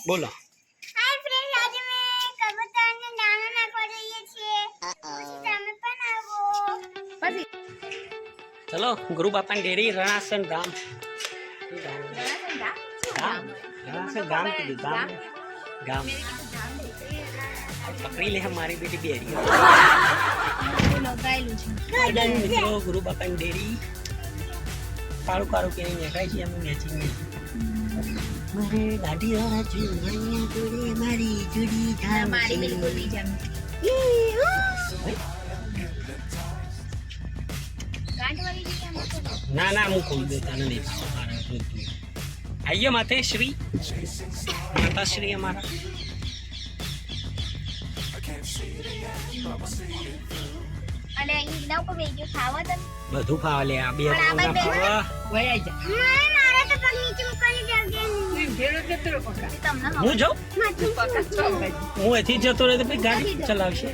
બોલો હાય ફ્રેન્ડ આજે મેં કબૂતરને દાણો નાખવા જઈએ છીએ પછી તમે પણ આવો પછી ચલો ગુરુ બાપાની ડેરી રણાસન ધામ ગામ રણાસન ગામ કીધું ગામ ગામ પકડી લે મારી બેટી બેરી લગાયેલું છે ગાર્ડન મિત્રો ગુરુ બાપાની ડેરી કાળું કાળું પહેરી દેખાય છે અમે નહીં મારે દાઢી વાળા જોડી જોડી મારી જોડી ધામ મારી બિલકુલ નહીં જમી ગાંઠ વાળી ગઈ આમ તો. ના ના હું ખોલી દઉં તને નહીં ભાવ માથે દૂધ આઈએ શ્રી માતાશ્રી અમારા. અને અહીં એના ઉપર બેસી ખાવા તો બધું ખાવા લે આ બે પણ આ ના જા. મારા તો પગ નીચે મૂકવાની જગ્યા હું જાઉં? માથું હું એથી જ જતો રહે તો પછી ગાડી ચલાવશે.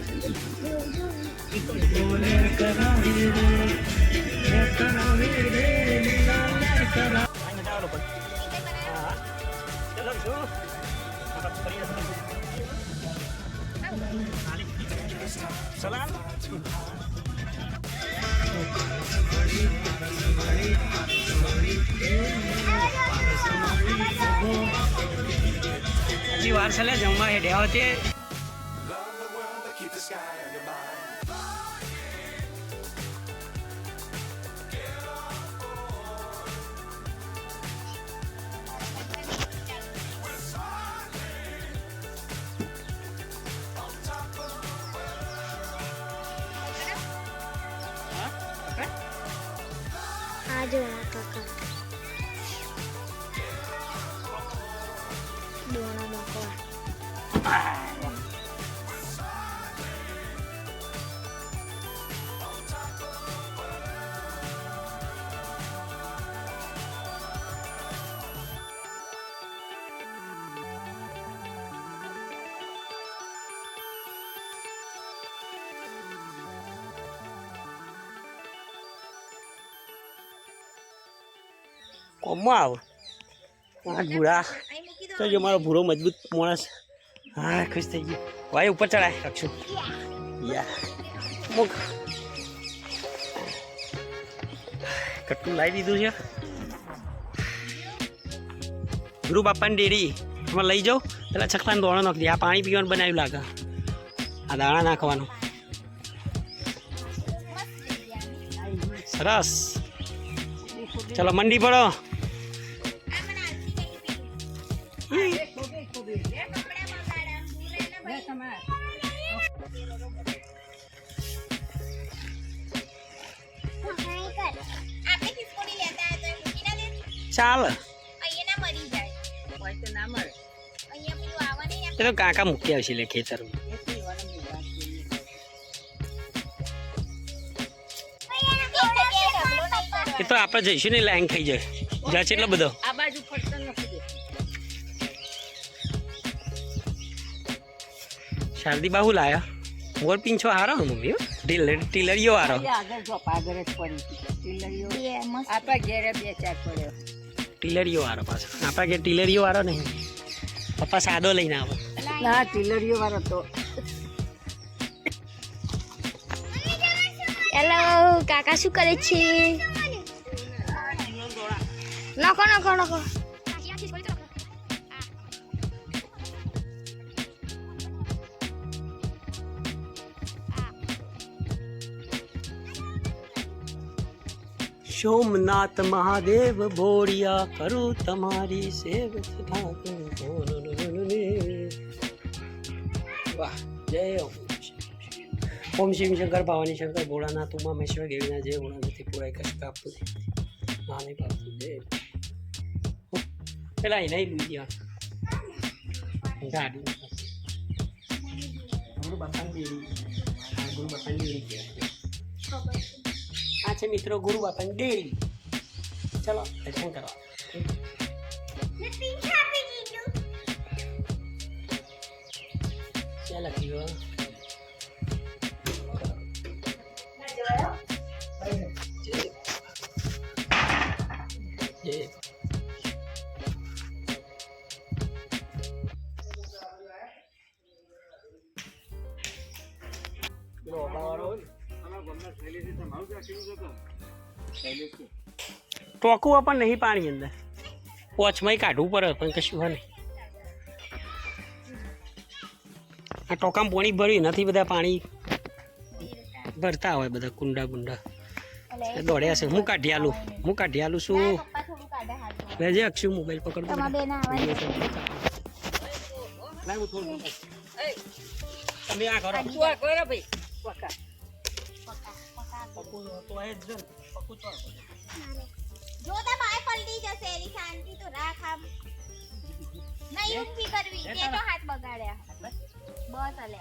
હજી વાર છે લે જમવા હેડ્યા હોતે આ જો કાકા કોમમાં આવ આ ભૂરા. તો જો મારો ભૂરો મજબૂત માણસ. હા, ખુશ થઈ ગયો. ભાઈ ઉપર ચડાય. રાખશું. યા. મૂક. કટકું લાવી દીધું છે. ગુરુ બાપાની ડેરી. એમાં લઈ જાઓ. પેલા છકલાને દોણો નાખી આ પાણી પીવાનું બનાવ્યું લાગે. આ દાણા નાખવાનું. સરસ. ચલો, મંડી પડો. ચાલ અહીંયા ના મરી જાય અહીંયા પેલું આવા નહીં એ તો કાકા મૂકી આવશે લે ખેતરમાં એ તો આપણે જઈશું ને લાઈન ખાઈ જાય જા છે એટલો બધો આ બાજુ ફરતા નથી દે શારદી બાહુ લાયા મોર પીંછો હારો ને મમ્મી હો. ટીલર ટીલરીઓ હારો આગળ જો આગળ જ પડી હતી ટીલરીઓ બે મસ્ત આપણા ઘેરે બે ચાર પડ્યો ટીલરીઓ વાળો પાછો. આપણા કે ટીલરીઓ વાળો નહીં. પપ્પા સાદો લઈને આવો. ના ટીલરીઓ વાળો તો. હેલો કાકા શું કરે છે? નખો નખો નાખો. સોમનાથ મહાદેવ બોરિયા કરું તમારી સેવ વાહ, જય ઓમ શિવ. શંકર, ભવાની શંકર, ભોળાનાથ ઉમા મહેશ્વર જે જય ભોળાનાથી પુરાય કશ કાપતું નાની કાપતું જય. પેલા એને લઈ ગયા ગાડી. ગુરુ બાપાની ગુરુ બાપાની દેવી ત્યાં છે મિત્રો ગુરુ બાપાની ડેરી ચલો દર્શન કરવા. ક્યાં લખ્યું No, no. ટોકું પણ નહીં પાણી અંદર. પોચમાંય કાઢવું પડે પણ કશું હોય નહીં. આ ટોકામાં પાણી ભર્યું નથી બધા પાણી ભરતા હોય બધા કુંડા ગુંડા એ દોડ્યા છે. હું કાઢી આલું? હું કાઢી આલું થોડું લેજે અક્ષુ મોબાઈલ પકડ તમારા બેન આવવાની લાવ હું થોડું તમે આ કરો. આ કરો ભાઈ. પકા તો એ જ. તો જો તો બાય પલટી જશે એની શાંતિ તો રાખ આમ. નહીં ઊંઘી કરવી તે તો હાથ બગાડ્યા. બસ અલે.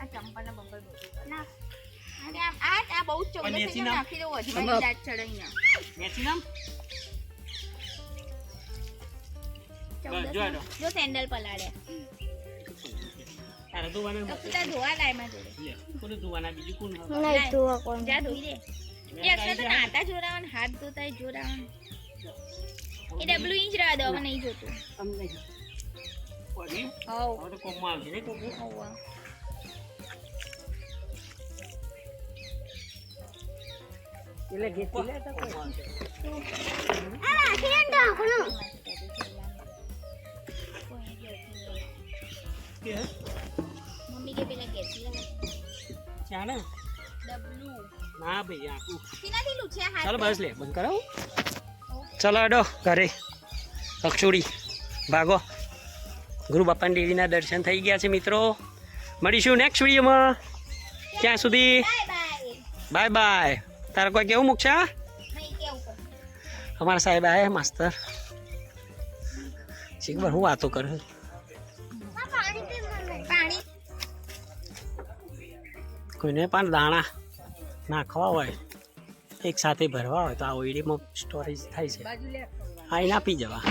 આ ચંપલ ને બંગલ બધું ના. અરે આ આ આ બહુ જ ચોગસ નાખી દઉં અજમાની દાંત ચડાઈને. મેચી જો સેન્ડલ પલાળ્યા. તારે ધોવાના તો ધોવા લાયમાં જોડે. કોને ધોવાના બીજું કોણ નહીં ધોવા કોણ? જા ધોઈ દે. એ અક્ષર તો નાતા જોરાવન હાથ ધોતા જોરાવન એ ડબલ્યુ ઇંચ રહા દો નહીં જોતું. અમને પડી હવ. તો કોમમાં આવશે ને કોમ હવ એટલે ઘેતી લે તો કોઈ. આ રાખી દે કે? મમ્મી ચાલે ડબલું. ના ભાઈ આખું તેનાથી લૂછ્યા હાથ ચાલો બસ લે બંધ કરાવું. ચાલો અડો ઘરે. અક્ષુડી ભાગો. ગુરુ બાપાની દેવીના દર્શન થઈ ગયા છે મિત્રો. મળીશું નેક્સ્ટ વિડીયોમાં ત્યાં સુધી? Bye bye. તારે કોઈ કેવું મૂકશા અમારા સાહેબ આયા માસ્તર. શીખબર હું વાતો કરું? કોઈને પણ દાણા નાખવા હોય એક સાથે ભરવા હોય તો આ ઓઈડીમાં સ્ટોરેજ થાય છે. આ એને આપી જવા.